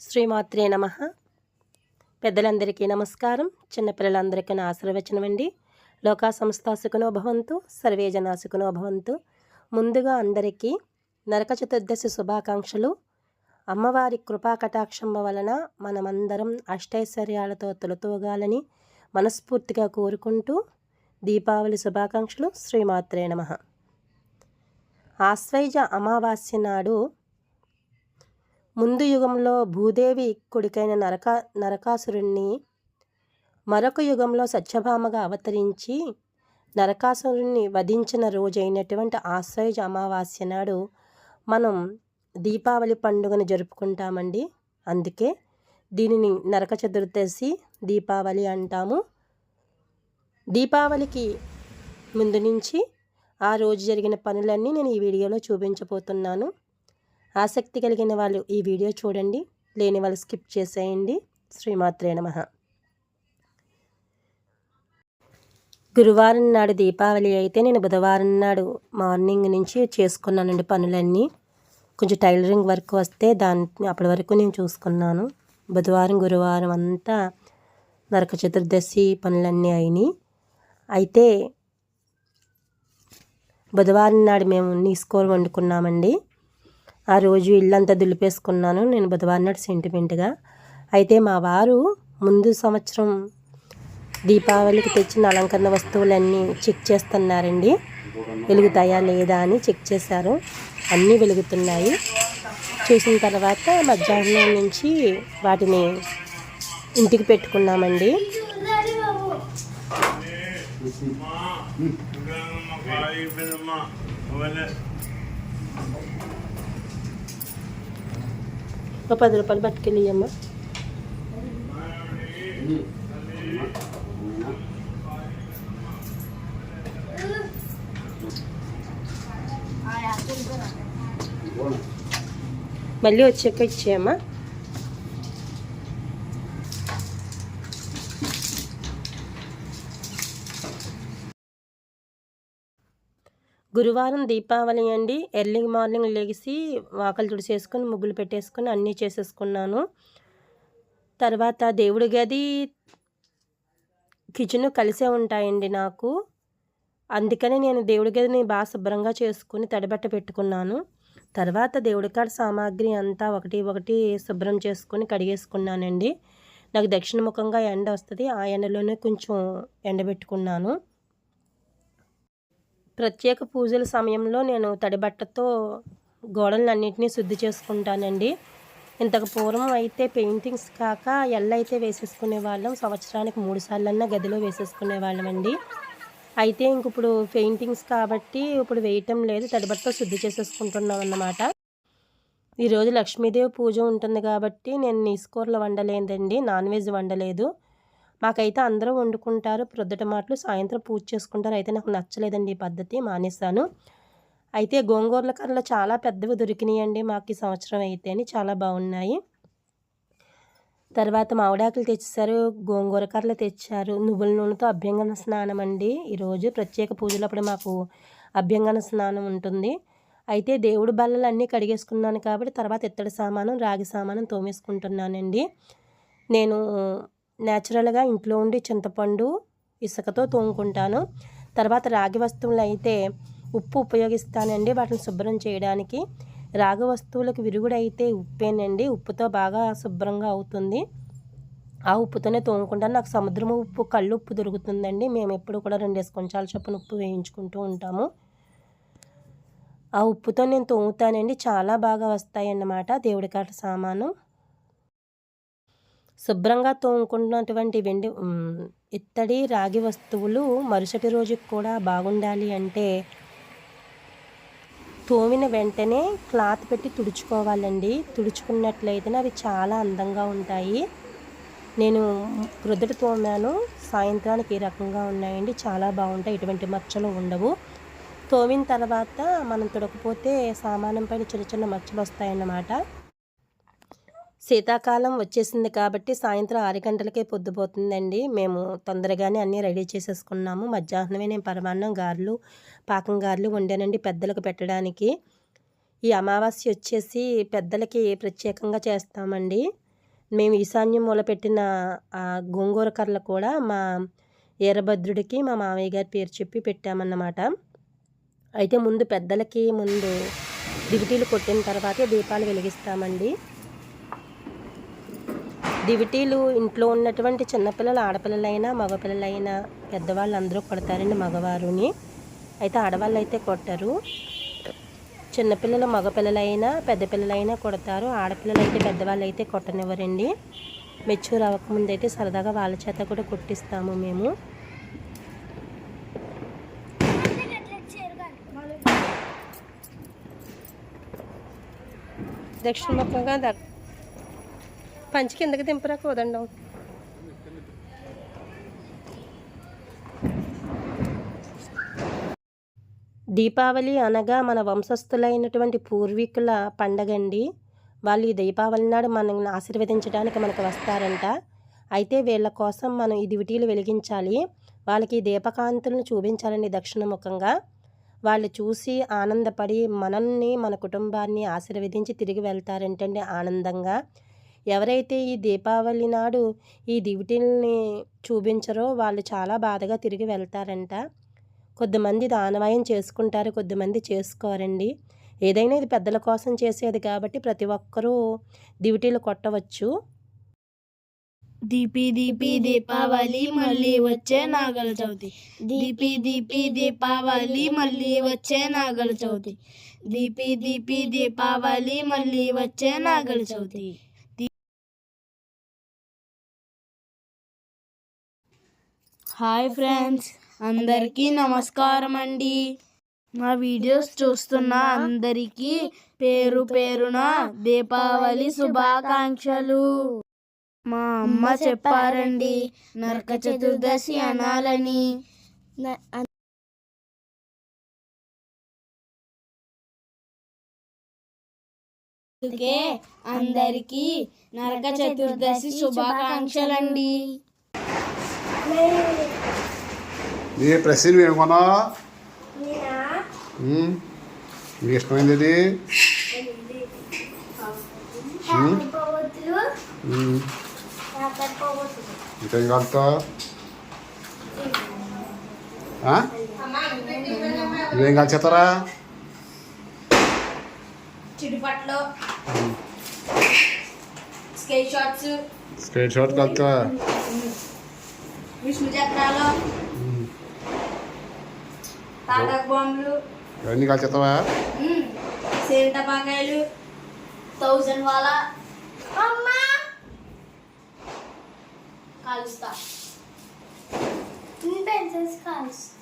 శ్రీమాత్రే నమ. పెద్దలందరికీ నమస్కారం. చిన్నపిల్లలందరికీ నా ఆశీర్వచనం అండి లోకా సంస్థ సుఖనో భవంతు సర్వే జనా సుఖనో భవంతు. ముందుగా అందరికీ నరక చతుర్దశి శుభాకాంక్షలు. అమ్మవారి కృపా కటాక్షం వలన మనమందరం అష్టైశ్వర్యాలతో తొలతూగాలని మనస్ఫూర్తిగా కోరుకుంటూ దీపావళి శుభాకాంక్షలు. శ్రీమాత్రే నమ. ఆశ్వైజ అమావాస్య నాడు ముందు యుగంలో భూదేవి కొడుకైన నరక నరకాసురుణ్ణి మరొక యుగంలో సత్యభామగా అవతరించి నరకాసురుణ్ణి వధించిన రోజైనటువంటి ఆశ్రయజ అమావాస్య నాడు మనం దీపావళి పండుగను జరుపుకుంటామండి. అందుకే దీనిని నరక చతుర్దశి దీపావళి అంటాము. దీపావళికి ముందు నుంచి ఆ రోజు జరిగిన పనులన్నీ నేను ఈ వీడియోలో చూపించబోతున్నాను. ఆసక్తి కలిగిన వాళ్ళు ఈ వీడియో చూడండి. లేని వాళ్ళు స్కిప్ చేసేయండి. శ్రీమాత్రే నమ. గురువారం నాడు దీపావళి అయితే నేను బుధవారం నాడు మార్నింగ్ నుంచి చేసుకున్నానండి పనులన్నీ. కొంచెం టైలరింగ్ వర్క్ వస్తే దాని అప్పటి వరకు నేను చూసుకున్నాను. బుధవారం గురువారం అంతా నరక చతుర్దశి పనులన్నీ అయినాయి. అయితే బుధవారం నాడు మేము నీసుకోలు వండుకున్నామండి. ఆ రోజు ఇల్లంతా దులిపేసుకున్నాను. నేను బుధవారం నాడు సెంటిమెంట్గా. అయితే మా వారు ముందు సంవత్సరం దీపావళికి తెచ్చిన అలంకరణ వస్తువులన్నీ చెక్ చేస్తున్నారండి. వెలుగుతాయా లేదా అని చెక్ చేశారు. అన్నీ వెలుగుతున్నాయి. చూసిన తర్వాత మధ్యాహ్నం నుంచి వాటిని ఇంటికి పెట్టుకున్నామండి. ఒక పది రూపాయలు పట్టుకెళ్ళి అమ్మ మళ్ళీ వచ్చాక ఇచ్చేయమ్మా. గురువారం దీపావళి అండి. ఎర్లీ మార్నింగ్ లెగిసి వాకలు తుడిచేసుకొని ముగ్గులు పెట్టేసుకొని అన్నీ చేసేసుకున్నాను. తర్వాత దేవుడి గది కిచెన్ కలిసే ఉంటాయండి నాకు. అందుకని నేను దేవుడి గదిని బాగా శుభ్రంగా చేసుకుని తడిబట్ట పెట్టుకున్నాను. తర్వాత దేవుడి కాడ సామాగ్రి అంతా ఒకటి ఒకటి శుభ్రం చేసుకుని కడిగేసుకున్నానండి. నాకు దక్షిణముఖంగా ఎండ వస్తుంది. ఆ ఎండలోనే కొంచెం ఎండబెట్టుకున్నాను. ప్రత్యేక పూజల సమయంలో నేను తడిబట్టతో గోడలన్నింటినీ శుద్ధి చేసుకుంటానండి. ఇంతకు పూర్వం అయితే పెయింటింగ్స్ కాక ఎల్ల అయితే వేసేసుకునే వాళ్ళం. సంవత్సరానికి మూడు సార్లన్నా గదిలో వేసేసుకునే వాళ్ళం అండి. అయితే ఇంక ఇప్పుడు పెయింటింగ్స్ కాబట్టి ఇప్పుడు వేయటం లేదు. తడిబట్టతో శుద్ధి చేసేసుకుంటున్నాం అన్నమాట. ఈరోజు లక్ష్మీదేవి పూజ ఉంటుంది కాబట్టి నేను నీసుకూరలు వండలేదండి. Non veg వండలేదు. మాకైతే అందరూ వండుకుంటారు. ప్రొద్దుట మాటలు సాయంత్రం పూజ చేసుకుంటారు. అయితే నాకు నచ్చలేదండి ఈ పద్ధతి మానేస్తాను అయితే గోంగూరల కర్రలు చాలా పెద్దవి దొరికినాయండి మాకు ఈ సంవత్సరం అయితేనే చాలా బాగున్నాయి. తర్వాత మామిడాకులు తెచ్చారు గోంగూర కర్రలు తెచ్చారు. నువ్వుల నూనెతో అభ్యంగన స్నానం అండి. ఈరోజు ప్రత్యేక పూజలప్పుడు మాకు అభ్యంగన స్నానం ఉంటుంది. అయితే దేవుడు బల్లలు అన్నీ కడిగేసుకున్నాను కాబట్టి తర్వాత ఇత్తడి సామానం రాగి సామానం తోమేసుకుంటున్నానండి. నేను న్యాచురల్గా ఇంట్లో ఉండి చింతపండు ఇసుకతో తోముకుంటాను. తర్వాత రాగి వస్తువులు అయితే ఉప్పు ఉపయోగిస్తానండి. వాటిని శుభ్రం చేయడానికి. రాగి వస్తువులకు విరుగుడైతే ఉప్పేనండి. ఉప్పుతో బాగా శుభ్రంగా అవుతుంది. ఆ ఉప్పుతోనే తోముకుంటాను. నాకు సముద్రం ఉప్పు కళ్ళు ఉప్పు దొరుకుతుందండి. మేము ఎప్పుడు కూడా రెండేసి కొంచాల చొప్పున ఉప్పు వేయించుకుంటూ ఉంటాము. ఆ ఉప్పుతో నేను తోముతానండి. చాలా బాగా వస్తాయన్నమాట దేవుడి కాట సామాను. శుభ్రంగా తోముకున్నటువంటి వెండి ఇత్తడి రాగి వస్తువులు మరుసటి రోజుకి కూడా బాగుండాలి అంటే తోమిన వెంటనే క్లాత్ పెట్టి తుడుచుకోవాలండి. తుడుచుకున్నట్లయితే అవి చాలా అందంగా ఉంటాయి. నేను ప్రొద్దుట తోమాను. సాయంత్రానికి ఈ రకంగా ఉన్నాయండి. చాలా బాగుంటాయి. ఎటువంటి మచ్చలు ఉండవు. తోమిన తర్వాత మనం తుడకపోతే సామానం పైన చిన్న చిన్న మచ్చలు వస్తాయన్నమాట. శీతాకాలం వచ్చేసింది కాబట్టి సాయంత్రం ఆరు గంటలకే పొద్దుపోతుందండి మేము తొందరగానే అన్నీ రెడీ చేసేసుకున్నాము. మధ్యాహ్నమే నేను పరమాన్నం గారెలు పాకం గారెలు వండానండి పెద్దలకు పెట్టడానికి. ఈ అమావాస్య వచ్చేసి పెద్దలకి ప్రత్యేకంగా చేస్తామండి. మేము ఈశాన్యం మూల పెట్టిన ఆ గోంగూర కర్రలు కూడా మా వీరభద్రుడికి మా మామయ్య గారి పేరు చెప్పి పెట్టామన్నమాట. అయితే ముందు పెద్దలకి ముందు దిగుటీలు కొట్టిన తర్వాతే దీపాలు వెలిగిస్తామండి. దివిటీలు ఇంట్లో ఉన్నటువంటి చిన్నపిల్లలు ఆడపిల్లలైనా మగపిల్లలైనా పెద్దవాళ్ళు అందరూ కొడతారండి మగవారుని. అయితే ఆడవాళ్ళు అయితే కొట్టరు. చిన్నపిల్లలు మగపిల్లలైనా పెద్ద పిల్లలైనా కొడతారు. ఆడపిల్లలు అయితే పెద్దవాళ్ళు అయితే కొట్టనివ్వరండి. మెచ్యూర్ అవ్వకముందు అయితే సరదాగా వాళ్ళ చేత కూడా కొట్టిస్తాము మేము. దక్షిణముఖంగా ద పంచి కిందకి దింపరా కోదండం దీపావళి అనగా మన వంశస్థులైనటువంటి పూర్వీకుల పండగండి. వాళ్ళు ఈ దీపావళి నాడు మనల్ని ఆశీర్వదించడానికి మనకు వస్తారంట. అయితే వీళ్ళ కోసం మనం ఈ దివిటీలు వెలిగించాలి. వాళ్ళకి దీపకాంతులను చూపించాలండి దక్షిణముఖంగా. వాళ్ళు చూసి ఆనందపడి మనల్ని మన కుటుంబాన్ని ఆశీర్వదించి తిరిగి వెళ్తారంటండి ఆనందంగా. ఎవరైతే ఈ దీపావళి నాడు ఈ దివిటీల్ని చూపించరో వాళ్ళు చాలా బాధగా తిరిగి వెళ్తారంట. కొద్దిమంది దానవాయం చేసుకుంటారు కొద్దిమంది చేసుకోరండి. ఏదైనా ఇది పెద్దల కోసం చేసేది కాబట్టి ప్రతి ఒక్కరూ దివిటీలు కొట్టవచ్చు. దీపి దీపి దీపావళి మళ్ళీ వచ్చే నాగల చవితి. దీపి దీపి దీపావళి మళ్ళీ వచ్చే నాగల చవితి. దీపి దీపి దీపావళి మళ్ళీ వచ్చే నాగల చవితి. హాయ్ ఫ్రెండ్స్ అందరికీ నమస్కారం అండి మా వీడియోస్ చూస్తున్న అందరికీ పేరు పేరున దీపావళి శుభాకాంక్షలు. మా అమ్మ చెప్పారండి నరక చతుర్దశి అనాలని. అందుకే అందరికీ నరక చతుర్దశి శుభాకాంక్షలండి. ఏ ప్రశ్న ఏమి కొనా మీకు ఇష్టమైంది ఇది. ఇంకేం కలుతా ఇవేం కలిసేస్తారా చిడిపట్లో స్కేట్ షాట్స్. స్ట్రైట్ షాట్ కలుతా విష్ణు చక్రాలు. తాటాకు బాంబులు. ఇవన్నీ థౌజండ్ వాళ్ళ కాలుస్తా. పెన్సిల్స్ కాలుస్తా.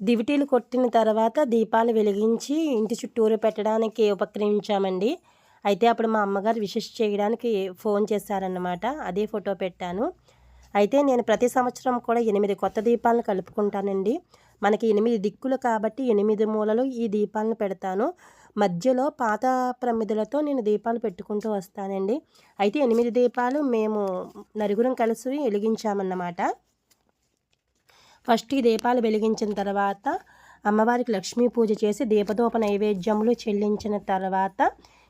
దివిటీలు కొట్టిన తర్వాత దీపాలు వెలిగించి ఇంటి చుట్టూరు పెట్టడానికి ఉపక్రమించామండి. అయితే అప్పుడు మా అమ్మగారు విషెస్ చేయడానికి ఫోన్ చేశారన్నమాట. అదే ఫోటో పెట్టాను. అయితే నేను ప్రతి సంవత్సరం కూడా ఎనిమిది కొత్త దీపాలను కలుపుకుంటానండి. మనకి ఎనిమిది దిక్కులు కాబట్టి ఎనిమిది మూలలు ఈ దీపాలను పెడతాను. మధ్యలో పాత ప్రమిదలతో నేను దీపాలు పెట్టుకుంటూ వస్తానండి. అయితే ఎనిమిది దీపాలు మేము నలుగురం కలిసి వెలిగించామన్నమాట. ఫస్ట్ ఈ దీపాలు వెలిగించిన తర్వాత అమ్మవారికి లక్ష్మీ పూజ చేసి దీపదోప నైవేద్యములు చెల్లించిన తర్వాత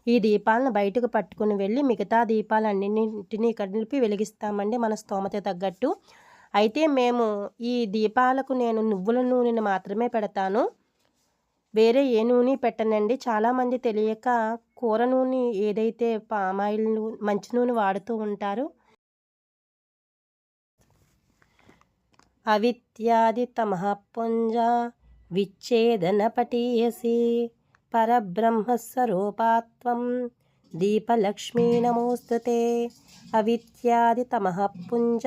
ఈ దీపాలను బయటకు పట్టుకుని వెళ్ళి మిగతా దీపాలన్నింటినీ కలిపి వెలిగిస్తామండి మన స్తోమత తగ్గట్టు. అయితే మేము ఈ దీపాలకు నేను నువ్వుల నూనెను మాత్రమే పెడతాను. వేరే ఏ నూనె పెట్టనండి. చాలామంది తెలియక కూర నూనె ఏదైతే పామాయిల్ మంచి నూనె వాడుతూ ఉంటారు. అవిత్యాదిత మహాపుంజ విచ్ఛేదన పటీయసి పరబ్రహ్మస్వరూపాత్వం దీపలక్ష్మీ నమోస్తుతే అవిద్యాదితమః పుంజ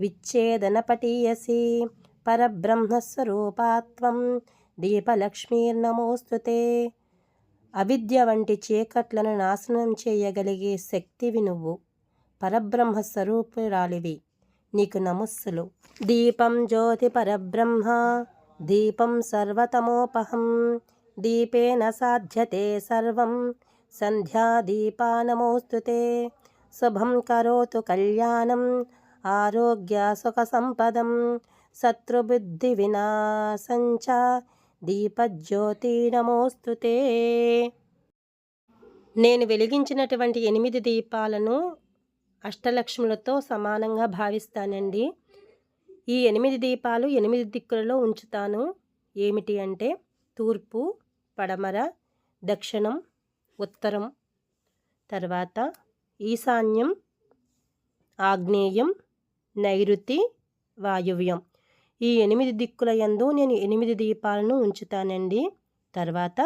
విచ్ఛేదన పటీయసి పరబ్రహ్మస్వరూపాత్వం దీపలక్ష్మీర్నమోస్తుతే అవిద్య వంటి చీకట్లను నాశనం చేయగలిగే శక్తివి నువ్వు. పరబ్రహ్మ స్వరూపురాలివి నీకు నమస్సులు. దీపం జ్యోతి పరబ్రహ్మ. దీపం సర్వతమోపహం. దీపేన సాధ్యతే సర్వం. సంధ్యాదీపా నమోస్తుతే శుభం కరోతు కళ్యాణం. ఆరోగ్య సుఖ సంపదం. శత్రుబుద్ధి వినాశంచ దీపజ్యోతి నమోస్తుతే నేను వెలిగించినటువంటి ఎనిమిది దీపాలను అష్టలక్ష్ములతో సమానంగా భావిస్తానండి. ఈ ఎనిమిది దీపాలు ఎనిమిది దిక్కులలో ఉంచుతాను. ఏమిటి అంటే తూర్పు పడమర దక్షిణం ఉత్తరం తర్వాత ఈశాన్యం ఆగ్నేయం నైరుతి వాయువ్యం. ఈ ఎనిమిది దిక్కుల యందు నేను ఎనిమిది దీపాలను ఉంచుతానండి. తర్వాత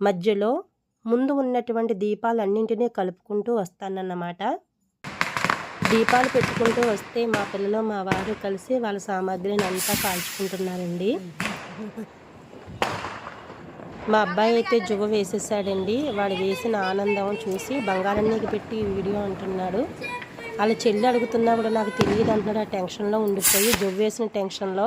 మధ్యలో ముందు ఉన్నటువంటి దీపాలన్నింటినీ కలుపుకుంటూ వస్తానన్నమాట. దీపాలు పెట్టుకుంటూ వస్తే మా పిల్లలు మా వారు కలిసి వాళ్ళ సామాగ్రిని అంతా కాల్చుకుంటున్నారండి. మా అబ్బాయి అయితే జువ్వ వేసేసాడండి. వాడు వేసిన ఆనందం చూసి బంగారానికి పెట్టి వీడియో అంటున్నాడు. వాళ్ళ చెల్లి అడుగుతున్నా కూడా నాకు తెలియదు అంటున్నాడు. ఆ టెన్షన్లో ఉండిపోయి జువ్వ వేసిన టెన్షన్లో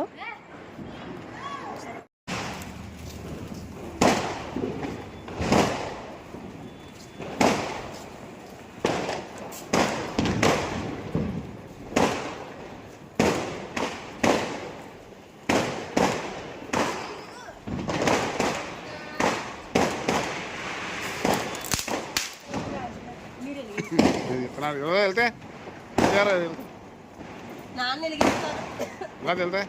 వెళ్తే నాన్న వెళ్తే.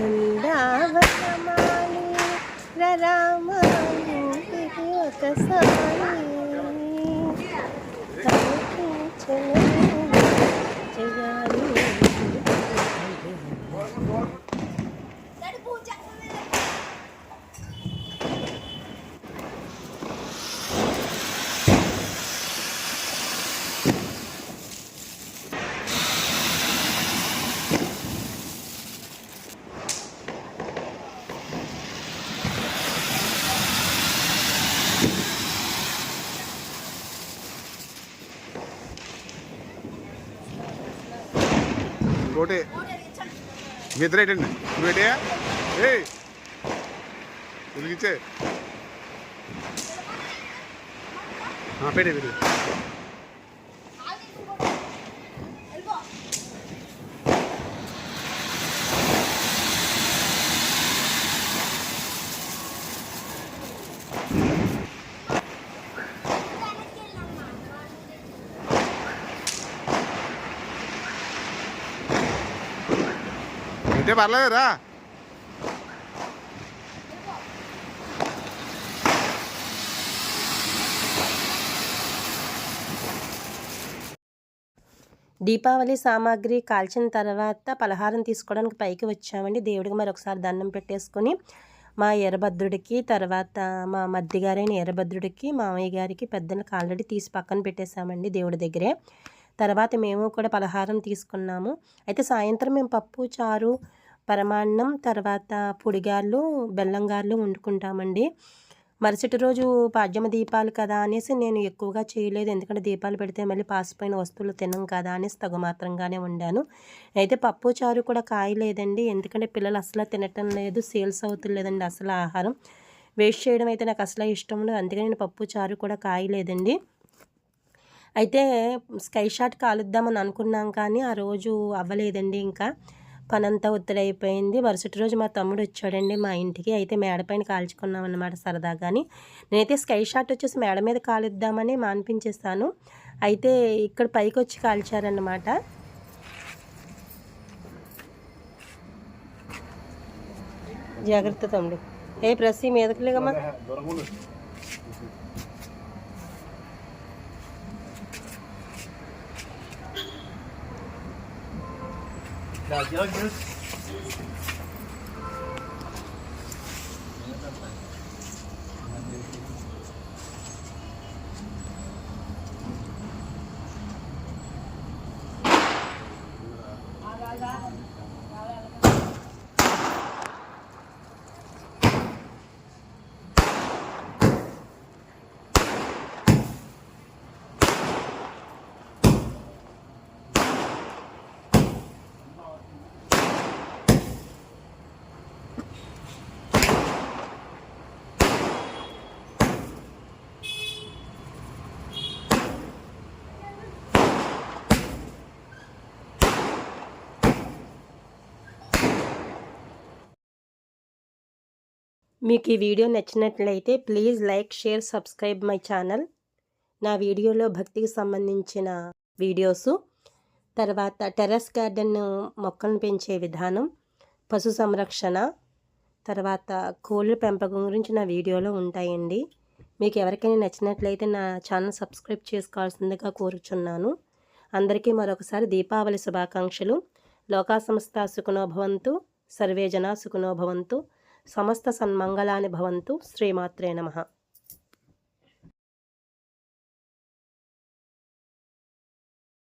బృందావనమాలి రరామాలి ఒకసారి. కనిపించని ఇంకోటి నిద్రేటండి ఇద్దరు ఏంటండి నువ్వు ఏంటి ఏ వెలిగించే పెట్టి పెట్టి. అయితే పర్లేదురా దీపావళి సామాగ్రి కాల్చిన తర్వాత పలహారం తీసుకోవడానికి పైకి వచ్చామండి. దేవుడికి మరొకసారి దండం పెట్టేసుకొని మా ఎర్రభద్రుడికి తర్వాత మా మద్ది గారైన ఎర్రభద్రుడికి మామయ్య గారికి పెద్దలకు ఆల్రెడీ తీసి పక్కన పెట్టేశామండి దేవుడి దగ్గరే. తర్వాత మేము కూడా పలహారం తీసుకున్నాము. అయితే సాయంత్రం మేము పప్పు చారు పరమాన్నం తర్వాత పొడిగాళ్ళు బెల్లంగాళ్ళు వండుకుంటామండి. మరుసటి రోజు పాడ్యమ దీపాలు కదా అనేసి నేను ఎక్కువగా చేయలేదు. ఎందుకంటే దీపాలు పెడితే మళ్ళీ పాసిపోయిన వస్తువులు తినం కదా అనేసి తగు మాత్రంగానే వండాను. అయితే పప్పు చారు కూడా కాయలేదండి. ఎందుకంటే పిల్లలు అసలు తినటం లేదు సేల్స్ అవుతులేదండి అసలు ఆహారం. వేస్ట్ చేయడం అయితే నాకు అసలు ఇష్టం లేదు అందుకని నేను పప్పు చారు కూడా కాయలేదండి. అయితే స్కై షాట్ కాలుద్దామని అనుకున్నాం కానీ ఆ రోజు అవ్వలేదండి ఇంకా. పనంతా ఒత్తిడైపోయింది. మరుసటి రోజు మా తమ్ముడు వచ్చాడండి మా ఇంటికి. అయితే మేడ పైన కాల్చుకున్నాం అనమాట కానీ నేనైతే స్కై షాట్ వచ్చేసి మేడ మీద కాలుద్దామని మానిపించేస్తాను అయితే ఇక్కడ పైకి వచ్చి కాల్చారన్నమాట. జాగ్రత్త తమ్ముడు. ఏ ప్రసి మీదకి లేకమ్మా. The Georgius. మీకు ఈ వీడియో నచ్చినట్లయితే please like share subscribe my channel. నా వీడియోలో భక్తికి సంబంధించిన వీడియోసు. తర్వాత టెర్రస్ గార్డెన్ మొక్కలను పెంచే విధానం పశు సంరక్షణ తర్వాత కోళ్ళ పెంపకం గురించి నా వీడియోలో ఉంటాయండి. మీకు ఎవరికైనా నచ్చినట్లయితే నా ఛానల్ సబ్స్క్రైబ్ చేసుకోవాల్సిందిగా కోరుచున్నాను. అందరికీ మరొకసారి దీపావళి శుభాకాంక్షలు. లోకా సంస్థ సుఖనోభవంతు సర్వే జనా సుఖనోభవంతు సమస్త సన్మంగళాని భవంతు శ్రీమాత్రే నమః.